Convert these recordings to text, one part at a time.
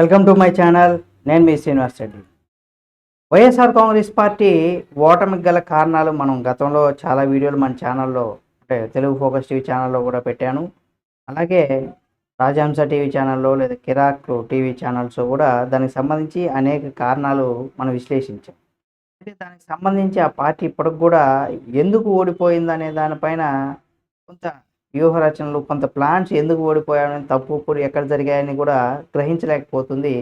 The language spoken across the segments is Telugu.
Welcome to my channel. నేను మీ శ్రీనివాస్ రెడ్డి. వైఎస్ఆర్ కాంగ్రెస్ పార్టీ ఓటమికి గల కారణాలు మనం గతంలో చాలా వీడియోలు మన ఛానల్లో అంటే తెలుగు ఫోకస్ టీవీ ఛానల్లో కూడా పెట్టాను. అలాగే రాజహంస టీవీ ఛానల్లో లేదా కిరాక్ టీవీ ఛానల్స్ కూడా దానికి సంబంధించి అనేక కారణాలు మనం విశ్లేషించాం. అయితే దానికి సంబంధించి ఆ పార్టీ ఇప్పటికి కూడా ఎందుకు ఓడిపోయిందనే దానిపైన కొంత వ్యూహ రచనలు కొంత ప్లాన్స్ ఎందుకు ఓడిపోయాయని తప్పు ఇప్పుడు ఎక్కడ జరిగాయని కూడా గ్రహించలేకపోతుంది.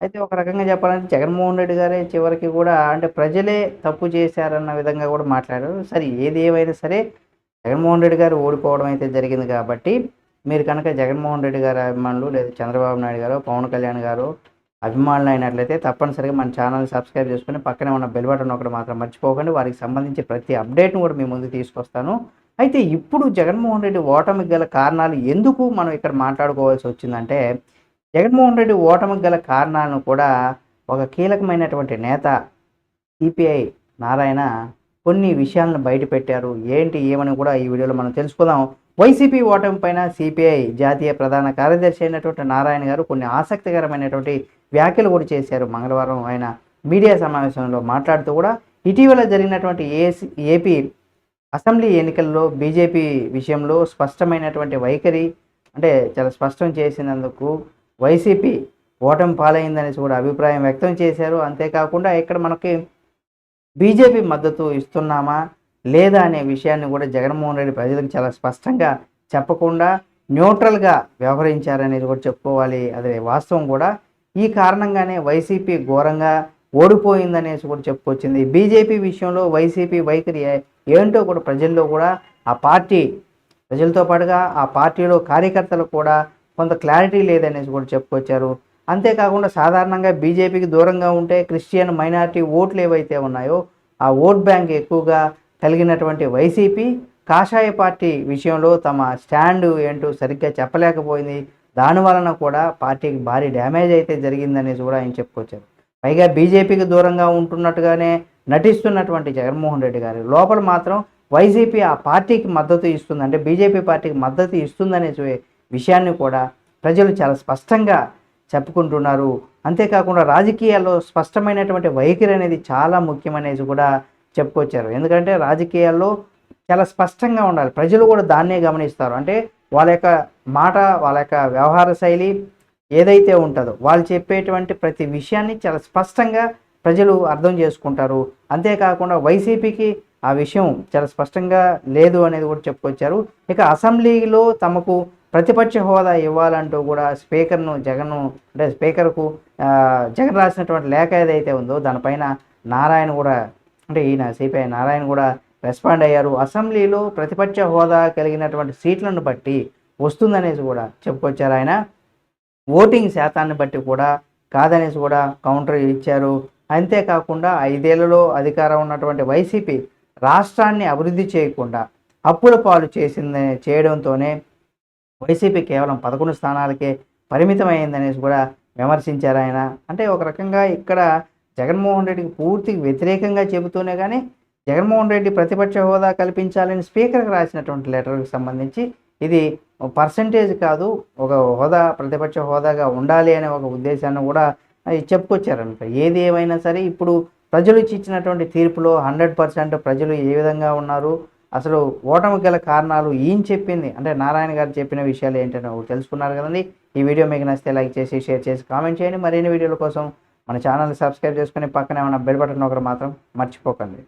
అయితే ఒక రకంగా చెప్పాలంటే జగన్మోహన్ రెడ్డి గారే చివరికి కూడా అంటే ప్రజలే తప్పు చేశారన్న విధంగా కూడా మాట్లాడారు. సరే ఏది ఏమైనా సరే జగన్మోహన్ రెడ్డి గారు ఓడిపోవడం అయితే జరిగింది కాబట్టి మీరు కనుక జగన్మోహన్ రెడ్డి గారి అభిమానులు లేదా చంద్రబాబు నాయుడు గారు పవన్ కళ్యాణ్ గారు అభిమానులు అయినట్లయితే తప్పనిసరిగా మన ఛానల్ సబ్స్క్రైబ్ చేసుకుని పక్కనే ఉన్న బెల్ బటన్ ఒకటి మాత్రం మర్చిపోకండి. వారికి సంబంధించి ప్రతి అప్డేట్ను కూడా మీ ముందు తీసుకొస్తాను. అయితే ఇప్పుడు జగన్మోహన్ రెడ్డి ఓటమికి గల కారణాలు ఎందుకు మనం ఇక్కడ మాట్లాడుకోవాల్సి వచ్చిందంటే జగన్మోహన్ రెడ్డి ఓటమికి గల కారణాలను కూడా ఒక కీలకమైనటువంటి నేత సిపిఐ నారాయణ కొన్ని విషయాలను బయటపెట్టారు ఏంటి ఏమని కూడా ఈ వీడియోలో మనం తెలుసుకుందాం. వైసీపీ ఓటమి పైన సిపిఐ జాతీయ ప్రధాన కార్యదర్శి అయినటువంటి నారాయణ గారు కొన్ని ఆసక్తికరమైనటువంటి వ్యాఖ్యలు కూడా చేశారు. మంగళవారం ఆయన మీడియా సమావేశంలో మాట్లాడుతూ కూడా ఇటీవల జరిగినటువంటి ఏసీ ఏపీ అసెంబ్లీ ఎన్నికల్లో బీజేపీ విషయంలో స్పష్టమైనటువంటి వైఖరి అంటే చాలా స్పష్టం చేసినందుకు వైసీపీ ఓటమి పాలైందనేసి కూడా అభిప్రాయం వ్యక్తం చేశారు. అంతేకాకుండా ఇక్కడ మనకి బీజేపీ మద్దతు ఇస్తున్నామా లేదా అనే విషయాన్ని కూడా జగన్మోహన్ రెడ్డి ప్రజలకు చాలా స్పష్టంగా చెప్పకుండా న్యూట్రల్గా వ్యవహరించారనేది కూడా చెప్పుకోవాలి. అదే వాస్తవం కూడా ఈ కారణంగానే వైసీపీ ఘోరంగా ఓడిపోయిందనేసి కూడా చెప్పుకొచ్చింది. బీజేపీ విషయంలో వైసీపీ వైఖరి ఏంటో కూడా ప్రజల్లో కూడా ఆ పార్టీ ప్రజలతో పాటుగా ఆ పార్టీలో కార్యకర్తలు కూడా కొంత క్లారిటీ లేదనేసి కూడా చెప్పుకొచ్చారు. అంతేకాకుండా సాధారణంగా బీజేపీకి దూరంగా ఉంటే క్రిస్టియన్ మైనారిటీ ఓట్లు ఏవైతే ఉన్నాయో ఆ ఓట్ బ్యాంక్ ఎక్కువగా కలిగినటువంటి వైసీపీ కాషాయ పార్టీ విషయంలో తమ స్టాండ్ ఏంటో సరిగ్గా చెప్పలేకపోయింది. దాని వలన కూడా పార్టీకి భారీ డ్యామేజ్ అయితే జరిగిందనేసి కూడా ఆయన చెప్పుకొచ్చారు. పైగా బీజేపీకి దూరంగా ఉంటున్నట్టుగానే నటిస్తున్నటువంటి జగన్మోహన్ రెడ్డి గారు. లోపల మాత్రం వైసీపీ ఆ పార్టీకి మద్దతు ఇస్తుంది అంటే బీజేపీ పార్టీకి మద్దతు ఇస్తుందనే విషయాన్ని కూడా ప్రజలు చాలా స్పష్టంగా చెప్పుకుంటున్నారు. అంతేకాకుండా రాజకీయాల్లో స్పష్టమైనటువంటి వైఖరి అనేది చాలా ముఖ్యమనేది కూడా చెప్పుకొచ్చారు. ఎందుకంటే రాజకీయాల్లో చాలా స్పష్టంగా ఉండాలి. ప్రజలు కూడా దాన్నే గమనిస్తారు. అంటే వాళ్ళ యొక్క మాట వాళ్ళ యొక్క వ్యవహార శైలి ఏదైతే ఉంటుందో వాళ్ళు చెప్పేటువంటి ప్రతి విషయాన్ని చాలా స్పష్టంగా ప్రజలు అర్థం చేసుకుంటారు. అంతేకాకుండా వైసీపీకి ఆ విషయం చాలా స్పష్టంగా లేదు అనేది కూడా చెప్పుకొచ్చారు. ఇక అసెంబ్లీలో తమకు ప్రతిపక్ష హోదా ఇవ్వాలంటూ కూడా స్పీకర్ను జగన్ను అంటే స్పీకర్కు జగన్ రాసినటువంటి లేఖ ఏదైతే ఉందో దానిపైన నారాయణ కూడా అంటే ఈయన సిపిఐ నారాయణ కూడా రెస్పాండ్ అయ్యారు. అసెంబ్లీలో ప్రతిపక్ష హోదా కలిగినటువంటి సీట్లను బట్టి వస్తుందనేసి కూడా చెప్పుకొచ్చారు ఆయన. ఓటింగ్ శాతాన్ని బట్టి కూడా కాదనేసి కూడా కౌంటర్ ఇచ్చారు. అంతేకాకుండా ఐదేళ్ళలో అధికారం ఉన్నటువంటి వైసీపీ రాష్ట్రాన్ని అభివృద్ధి చేయకుండా అప్పుల పాలు చేసింది చేయడంతోనే వైసీపీ కేవలం పదకొండు స్థానాలకే పరిమితమైందనేసి కూడా విమర్శించారు ఆయన. అంటే ఒక రకంగా ఇక్కడ జగన్మోహన్ రెడ్డికి పూర్తిగా వ్యతిరేకంగా చెబుతూనే కానీ జగన్మోహన్ రెడ్డి ప్రతిపక్ష హోదా కల్పించాలని స్పీకర్కి రాసినటువంటి లెటర్కి సంబంధించి ఇది పర్సంటేజ్ కాదు ఒక హోదా ప్రతిపక్ష హోదాగా ఉండాలి అనే ఒక ఉద్దేశాన్ని కూడా అది చెప్పుకొచ్చారనమాట ఏది ఏమైనా సరే ఇప్పుడు ప్రజలు ఇచ్చి ఇచ్చినటువంటి తీర్పులో హండ్రెడ్ పర్సెంట్ ప్రజలు ఏ విధంగా ఉన్నారు? అసలు ఓటమి గల కారణాలు ఏం చెప్పింది. అంటే నారాయణ గారు చెప్పిన విషయాలు ఏంటని తెలుసుకున్నారు కదండి. ఈ వీడియో మీకు నచ్చితే లైక్ చేసి షేర్ చేసి కామెంట్ చేయండి. మరిన్ని వీడియోల కోసం మన ఛానల్ సబ్స్క్రైబ్ చేసుకుని పక్కనే ఉన్న బెల్ బటన్ ఒకటి మాత్రం మర్చిపోకండి.